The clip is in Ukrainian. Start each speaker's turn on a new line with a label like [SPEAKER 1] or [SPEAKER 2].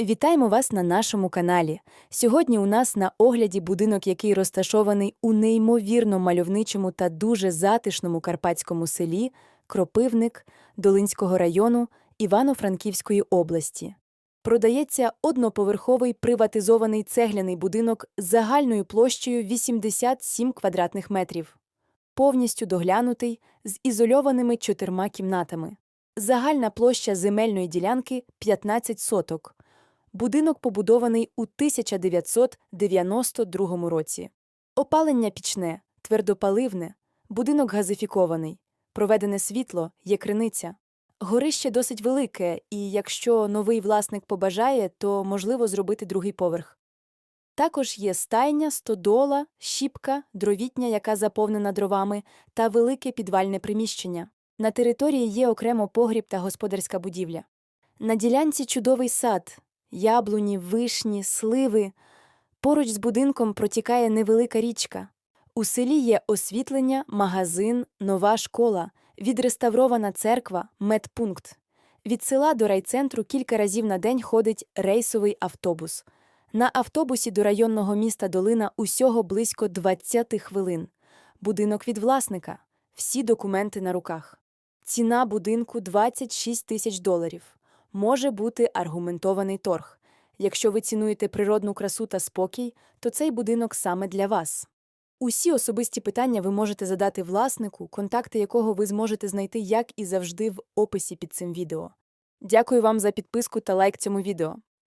[SPEAKER 1] Вітаємо вас на нашому каналі. Сьогодні у нас на огляді будинок, який розташований у неймовірно мальовничому та дуже затишному карпатському селі Кропивник Долинського району Івано-Франківської області. Продається одноповерховий приватизований цегляний будинок з загальною площею 87 квадратних метрів, повністю доглянутий з ізольованими чотирма кімнатами. Загальна площа земельної ділянки 15 соток. Будинок побудований у 1992 році. Опалення пічне, твердопаливне, будинок газифікований, проведене світло, є криниця. Горище досить велике, і якщо новий власник побажає, то можливо зробити другий поверх. Також є стайня, стодола, щіпка, дровітня, яка заповнена дровами, та велике підвальне приміщення. На території є окремо погріб та господарська будівля. На ділянці чудовий сад, яблуні, вишні, сливи. Поруч з будинком протікає невелика річка. У селі є освітлення, магазин, нова школа, відреставрована церква, медпункт. Від села до райцентру кілька разів на день ходить рейсовий автобус. На автобусі до районного міста Долина усього близько 20 хвилин. Будинок від власника. Всі документи на руках. Ціна будинку 26 тисяч доларів. Може бути аргументований торг. Якщо ви цінуєте природну красу та спокій, то цей будинок саме для вас. Усі особисті питання ви можете задати власнику, контакти якого ви зможете знайти, як і завжди, в описі під цим відео. Дякую вам за підписку та лайк цьому відео.